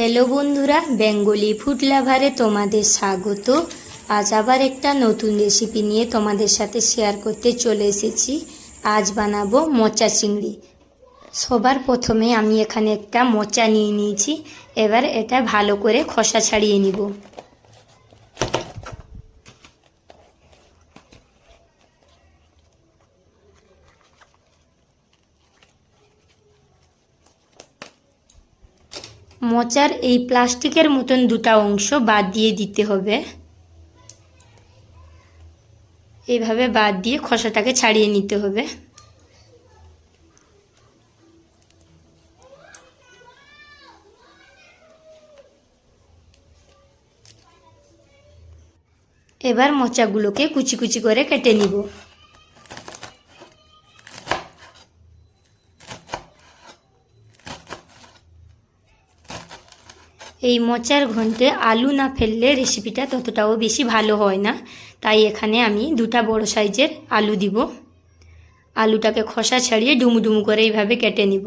Hello বন্ধুরা, Bengali food লাভারে তোমাদের স্বাগত। আজ আবার একটা নতুন রেসিপি নিয়ে তোমাদের সাথে শেয়ার করতে চলে এসেছি। আজ বানাবো মোচা চিংড়ি। সবার প্রথমে আমি এখানে একটা মোচা নিয়ে নিয়েছি। এবার এটা ভালো করে খসা ছাড়িয়ে নিব। মোচার এই প্লাস্টিকের মতন দুটা অংশ বাদ দিয়ে দিতে হবে। এইভাবে বাদ দিয়ে খোসাটাকে ছাড়িয়ে নিতে হবে। এবার মোচাগুলোকে কুচি কুচি করে কেটে নিব। এই মোচার ঘন্টে আলু না ফেললে রেসিপিটা ততটাও বেশি ভালো হয় না। তাই এখানে আমি দুটা বড় সাইজের আলু দিব। আলুটাকে খসা ছাড়িয়ে ডুমু ডুমু করে এইভাবে কেটে নিব।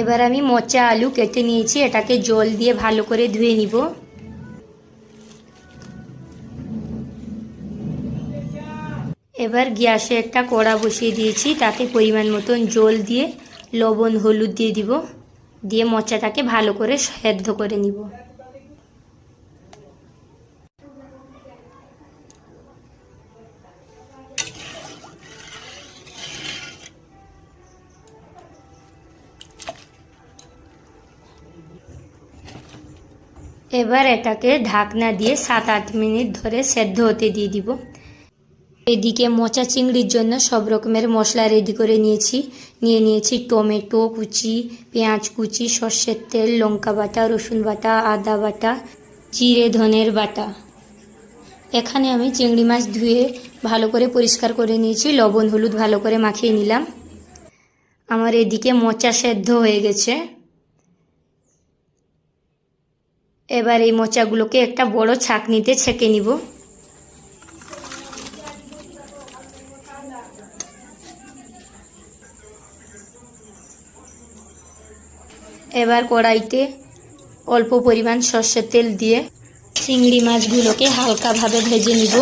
এবার আমি মোচা আলু কেটে নিয়েছি, এটাকে জল দিয়ে ভালো করে ধুয়ে নিব। এবার গ্যাসে একটা কড়া বসিয়ে দিয়েছি, তাতে পরিমাণ মতন জল দিয়ে লবণ, হলুদ দিয়ে দিব। দিয়ে মোচাটাকে ভালো করে সেদ্ধ করে নিব। এবার এটাকে ঢাকনা দিয়ে সাত আট মিনিট ধরে সেদ্ধ হতে দিয়ে দিব। এদিকে মোচা চিংড়ির জন্য সব রকমের মশলা রেডি করে নিয়েছি। নিয়ে নিয়েছি টমেটো কুচি, পেঁয়াজ কুচি, সর্ষের তেল, লঙ্কা বাটা, রসুন বাটা, আদা বাটা, জিরে, ধনের বাটা। এখানে আমি চিংড়ি মাছ ধুয়ে ভালো করে পরিষ্কার করে নিয়েছি, লবণ, হলুদ ভালো করে মাখিয়ে নিলাম। আমার এদিকে মোচা সেদ্ধ হয়ে গেছে। এবার এই মোচাগুলোকে একটা বড় ছাঁকনিতে ছেঁকে নিব। এবার কড়াইতে অল্প পরিমাণ সর্ষের তেল দিয়ে চিংড়ি মাছগুলোকে হালকাভাবে ভেজে নিব।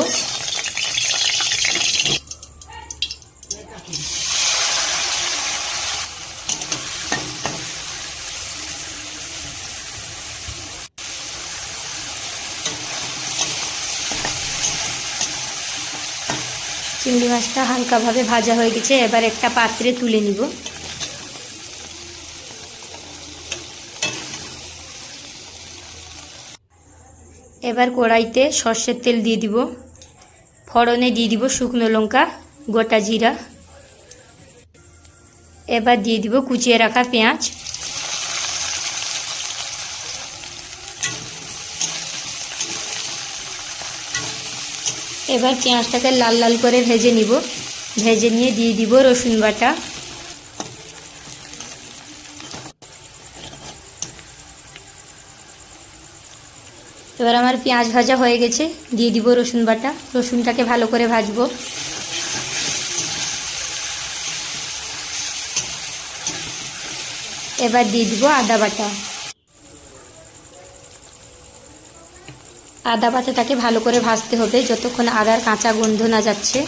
চিংড়ি মাছটা হালকাভাবে ভাজা হয়ে গেছে, এবার একটা পাত্রে তুলে নিব। এবার কড়াইতে সর্ষের তেল দিয়ে দিব, ফড়নে দিয়ে দিব শুকনো লঙ্কা, গোটা জিরা। এবার দিয়ে দিব কুচিয়ে রাখা পেঁয়াজ। এবার পেঁয়াজটাকে লাল লাল করে ভেজে নিব। ভেজে নিয়ে দিয়ে দিব রসুন বাটা। এবার আমার পেঁয়াজ ভাজা হয়ে গেছে, দিয়ে দিব রসুন বাটা। রসুনটাকে ভালো করে ভাজবো। এবার দিয়ে দিব আদা বাটা। আদা বাটাটাকে ভালো করে ভাজতে হবে যতক্ষণ আদার কাঁচা গন্ধ না যাচ্ছে।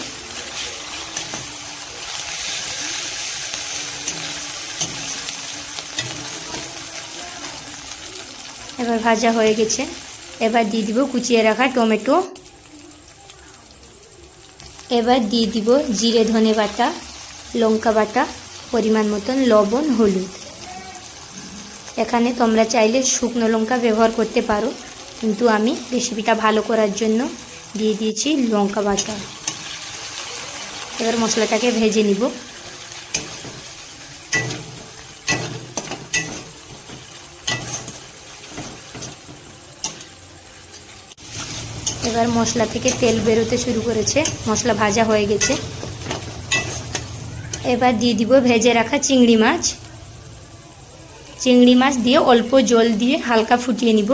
এবার ভাজা হয়ে গেছে। এবার দিয়ে দিব কুচিয়ে রাখা টমেটো। এবার দিয়ে দিব জিরে ধনে বাটা, লঙ্কা বাটা, পরিমাণ মতন লবণ, হলুদ। এখানে তোমরা চাইলে শুকনো লঙ্কা ব্যবহার করতে পারো। কিন্তু আমি রেসিপিটা ভালো করার জন্য দিয়ে দিয়েছি লঙ্কা বাটা। এবার মশলাটাকে ভেজে নিব। এবার মশলা থেকে তেল বেরোতে শুরু করেছে, মশলা ভাজা হয়ে গেছে। এবার দিয়ে দিব ভেজে রাখা চিংড়ি মাছ। চিংড়ি মাছ দিয়ে অল্প জল দিয়ে হালকা ফুটিয়ে নিব।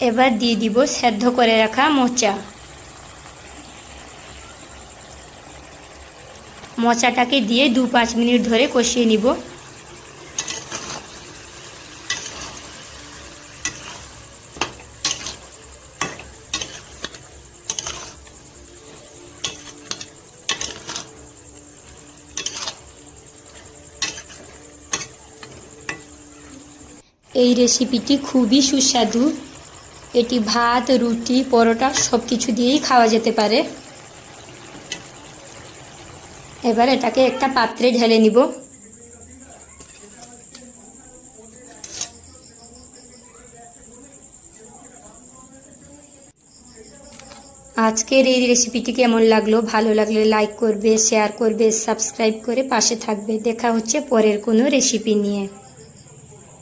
এবার দিয়ে দিব সেদ্ধ করে রাখা মোচা। মোচাটাকে দিয়ে দু পাঁচ মিনিট ধরে কষিয়ে নিব। এই রেসিপিটি খুবই সুস্বাদু। এটি ভাত, রুটি, পরোটা সব কিছু দিয়েই খাওয়া যেতে পারে। এবার এটাকে একটা পাত্রে ঢেলে নিব। আজকের এই রেসিপিটি কেমন লাগল? ভালো লাগলে লাইক করবে, শেয়ার করবে, সাবস্ক্রাইব করে পাশে থাকবে। দেখা হচ্ছে পরের কোনো রেসিপি নিয়ে।